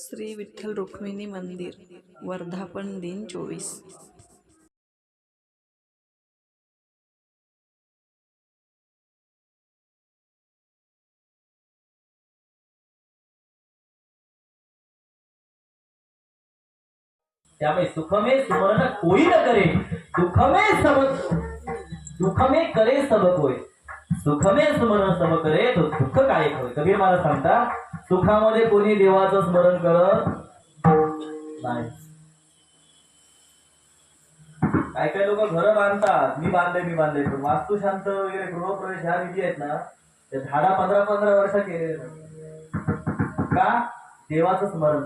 श्री विठ्ठल रुक्मिणी मंदिर वर्धापन दिन चोवीस. त्यामुळे सुखमे सुमरण कोई न करे दुखमे सब दुखमे करे सबक होय. सुखमे स्मरण सब करे तो सुख काय होय कबीर मला सांगता सुखामध्ये कोणी देवाचं स्मरण करत नाही. काय काय लोक घर बांधतात मी बांधले मी बांधले पण वास्तुशांत वगैरे गृहप्रवेश ह्या विधी आहेत ना त्या दहा पंधरा पंधरा वर्ष केले का? देवाचं स्मरण.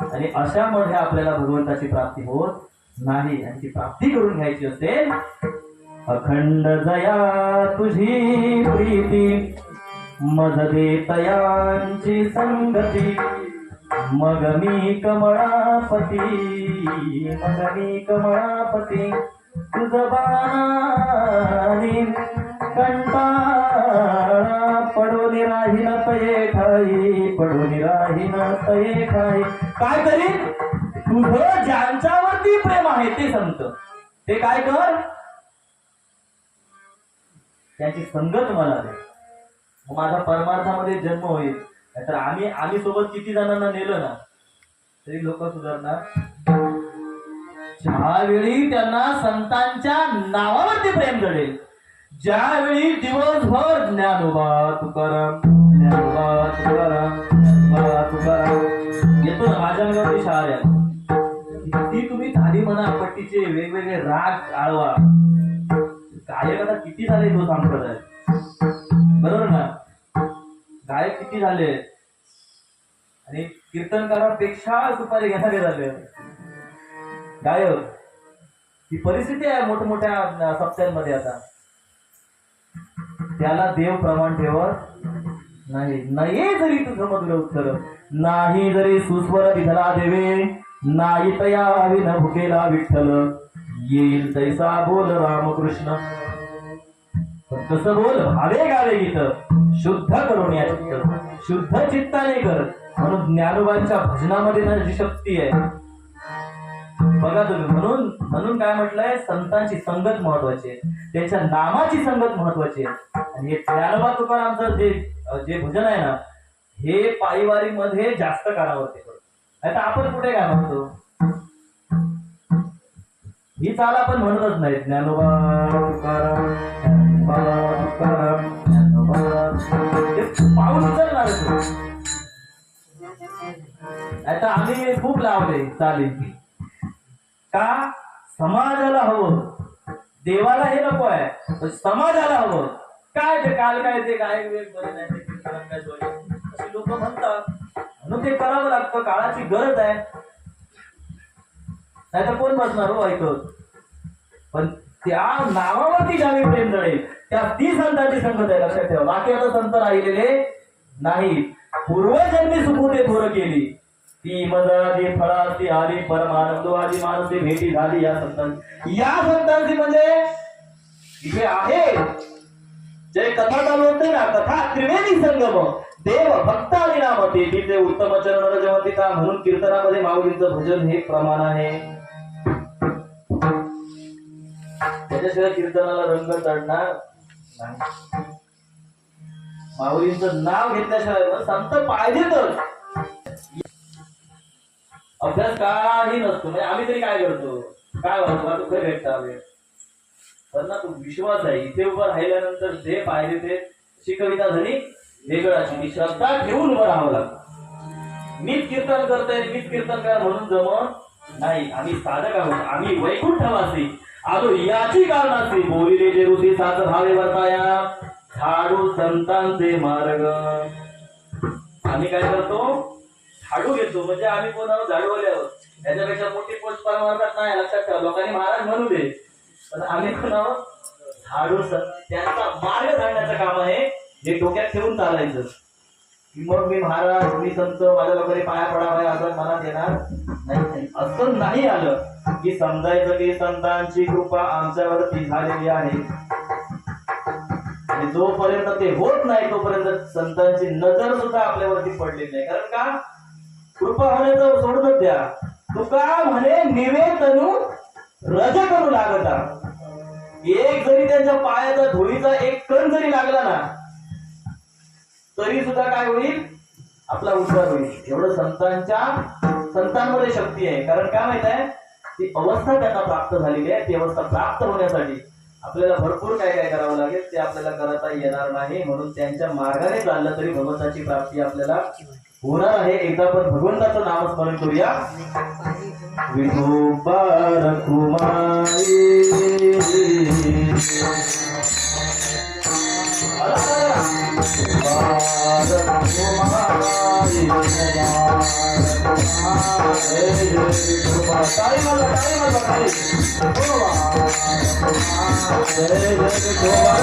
नाही. आणि अशामध्ये आपल्याला भगवंताची प्राप्ती होत नाही. आणि ती प्राप्ती करून घ्यायची असेल अखंड जया तुझी प्रीती मज तयांची संगती. मग मी कमळापती मग मी कमळापती तुझ बाणी कंटाळा पडून ना तये खाई पडून राहीन तये खाई काय करीन तुझं ज्यांच्यावरती प्रेम आहे ते संत. ते काय कर? त्यांची संगत मला दे. मग माझा परमार्थामध्ये जन्म होईल. नाहीतर आम्ही आम्ही सोबत किती जणांना नेलं ना तरी लोक सुधारणार. ज्यावेळी त्यांना संतांच्या नावावरती प्रेम जडेल ज्यावेळी दिवसभर ज्ञानोबा तुकाराम ज्ञानोबा तुकाराम ज्ञानोबा तुकाराम येतो ना माझ्या अंगावरती शहार ती तुम्ही झाली म्हणा पट्टीचे वेगवेगळे राग आळवा. गायक आता किती झाले तो संप्रदाय बरोबर ना? गायक किती झाले? आणि कीर्तनकारापेक्षा सुपारी घेणारे झाले गायक ही परिस्थिती आहे मोठमोठ्या सप्त्यांमध्ये आता. त्याला देव प्रमाण ठेवत नाही. नाही जरी तुझं मधुर उत्तर नाही जरी सुस्वर विधला देवे नाही तया विन भुकेला विठ्ठल. येईल तैसा बोल रामकृष्ण. तसं बोल भावे गावे गीत. शुद्ध करून या चित्त. शुद्ध चित्ताने कर. म्हणून ज्ञानोबांच्या भजनामध्ये ना जी शक्ती आहे. बघा तुम्ही म्हणून म्हणून काय म्हटलंय? संतांची संगत महत्वाची आहे. त्यांच्या नामाची संगत महत्वाची आहे. आणि हे ज्ञानोबा तुकारामचं जे जे भजन आहे ना हे पायवारीमध्ये जास्त कानावरती पडतं नाही तर आपण कुठे काय म्हणतो? ही चाल आपण म्हणतच नाही ज्ञानोबा तुकाराम. पाऊल आम्ही खूप लावले चालेल. का? समाजाला हवं. देवाला हे नको आहे पण समाजाला हवं. काय ते काल काय ते काय नाही ते काय लोक म्हणतात. म्हणून ते करावं लागतं काळाची गरज आहे. नाही तर कोण बसणार हो ऐकत? पण त्या नावावरती ज्यावेळी प्रेम जळेल. त्या ती संतांची संगत आहे लक्षात ठेवा. बाकी आता संत राहिलेले नाही पूर्वजन्मी सुपुते थोर केली. ती मदादी फळाची आली परमानंदवादी मानसी भेटी झाली या संतांची. या संतांची म्हणजे इथे आहे. जे कथा चालू होते ना कथा त्रिवेणी संगम. देव भक्त आणि नामते. तिथे उत्तम चरण म्हणून कीर्तनामध्ये माऊलींचं भजन हे प्रमाण आहे. त्याच्याशिवाय कीर्तनाला रंग चढणार नाही. माऊलींचं नाव घेतल्याशिवाय संत पाहिजे तर. अभ्यास काही नसतो. म्हणजे आम्ही तरी काय करतो? काय वाटतो? का कुठे भेटता हवे पण ना तू विश्वास आहे. इथे उभं राहिल्यानंतर जे पाहिजे ते अशी कविता झाली वेगळाची ती श्रद्धा ठेवून उभं राहावं लागतं. मीच कीर्तन करतोय मीच कीर्तन करा म्हणून जमत नाही. आम्ही साधक आहोत. आम्ही वैकुंठवासी आलो याची कारणासी बोलिले जे ऋषी सात भावे वर्ताया झाडू संतांचे मार्ग आम्ही काय करतो? झाडू घेतो. म्हणजे आम्ही कोणावर आहोत आहोत. त्याच्यापेक्षा मोठी पोस्ट परमार्थात नाही लक्षात ठेवा. लोकांनी महाराज म्हणू दे. पण आम्ही कोणावर? झाडू त्यांचा मार्ग झाडण्याचं काम आहे. जे डोक्यात ठेवून चालायचं. मग मी महाराज मी संत माझ्या लोकांनी पाया पडावा असं मनात येणार? नाही. असं नाही आलं. की समजायचं की संतांची कृपा आमच्यावरती झालेली आहे. जोपर्यंत ते होत नाही तोपर्यंत संतांची नजर सुद्धा आपल्यावरती पडली नाही. कारण का? कृपा होण्याचं सोडूनच द्या तुका म्हणे निवेदनू रज करू लागता. एक जरी त्यांच्या पायाचा धुळीचा एक कण जरी लागला ना तरी सुद्धा काय होईल? आपला उद्धार होईल. एवढं संतांच्या संतांमध्ये शक्ती आहे. कारण काय माहीत आहे? ती अवस्था त्यांना प्राप्त झालेली आहे. ती अवस्था प्राप्त होण्यासाठी आपल्याला भरपूर काय काय करावं लागेल ते आपल्याला करता येणार नाही. म्हणून त्यांच्या मार्गाने चाललं तरी भगवंताची प्राप्ती आपल्याला होणार आहे. एकदा आपण भगवंताचं नामस्मरण करूया. जय जय गोवा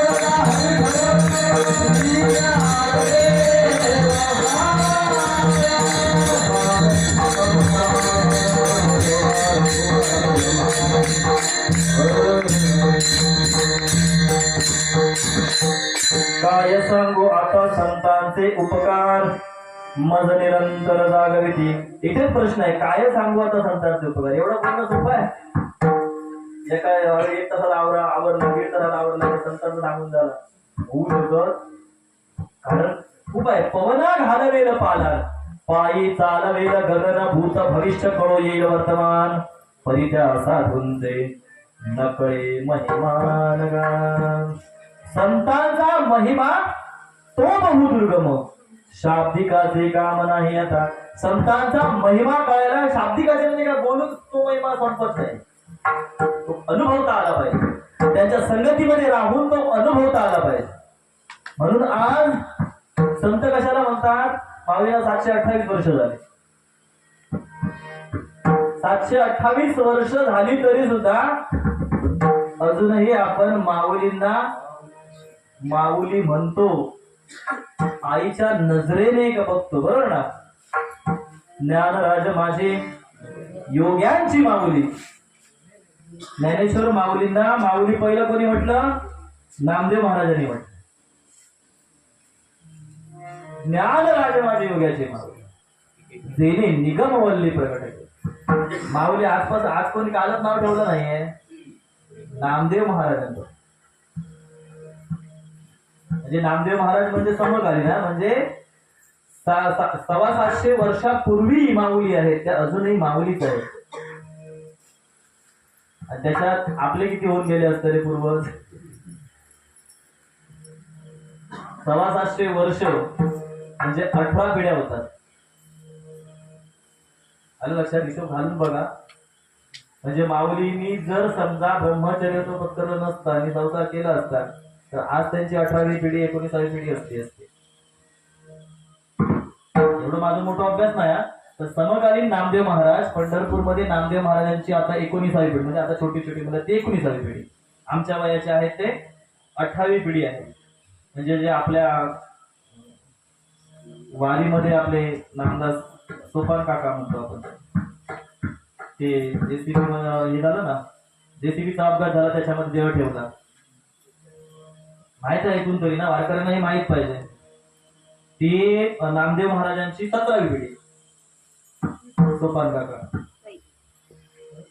काय सांगू आता संतांचे उपकार? मज निरंतर जागविती. इथेच प्रश्न आहे काय सांगू आता संतांचे उपकार? एवढा पूर्ण सोपा आहे? एका एक तासाला आवरा आवरलं दीड तासाला आवरलं संतांचं सांगून झालं. होऊ शकत? कारण खूप आहे. पवना घालवेल पालन. पायी चालवेल गगन भूत भविष्य कळो येईल वर्तमान. परित्या साधूंचे नकळे महिमान गा संतांचा महिमा तो बहुदुर्गम शाब्दिकाचे काम नाही आता. संतांचा महिमा कळायला शाब्दिकाचे म्हणजे काय? बोलून तो महिमा संपत नाही. तो अनुभवता आला पाहिजे. त्यांच्या संगतीमध्ये राहून तो अनुभवता आला पाहिजे. म्हणून आज संत कशाला म्हणतात? माऊलीला सातशे अठ्ठावीस वर्ष झाले. सातशे अठ्ठावीस वर्ष झाली तरी सुद्धा अजूनही आपण माऊलींना माऊली म्हणतो आईच्या नजरेने का बघतो बरोबर ना? ज्ञानराज माझे योग्यांची माऊली. ज्ञानेश्वर माऊलींना माऊली पहिलं कोणी म्हटलं? नामदेव महाराजांनी म्हटलं. ज्ञानराज माझे योग्याचे माऊली. जेने निगमवल्ली प्रकट माऊली आजपास आज कोणी कालच नाव ठेवलं नाहीये. नामदेव महाराजांचं. म्हणजे नामदेव महाराज म्हणजे समकालीन म्हणजे सा- सा- सव्वा सातशे वर्षापूर्वी माऊली आहेत त्या अजूनही माऊलीच आहेत. त्याच्यात आपले किती होऊन गेले असते रे पूर्वज सव्वा सातशे वर्ष म्हणजे अठरा पिढ्या होतात. आलं लक्षात? हिशोब घालून बघा. म्हणजे माऊलींनी जर समजा ब्रह्मचर्य तो पत्र नसता आणि संसार केला असता तर आज त्यांची अठरावी पिढी एकोणीसावी पिढी असते असते. एवढं माझा मोठा अभ्यास नाही हा. तर समकालीन नामदेव महाराज पंढरपूरमध्ये नामदेव महाराजांची आता एकोणीसावी पिढी म्हणजे आता छोटी छोटी म्हणजे ते एकोणीसावी पिढी. आमच्या वयाचे आहेत ते अठरावी पिढी आहे. म्हणजे जे आपल्या वारीमध्ये आपले नामदास सोपान काका म्हणतो आपण. ते जेसीबी हे झालं ना जेसीबीचा अपघात झाला त्याच्यामध्ये देव ठेवला. माहीत आहे ऐकून तरी ना? वारकऱ्यांना हे माहीत पाहिजे. ती नामदेव महाराजांची सतरावी पिढी. सोपान काका.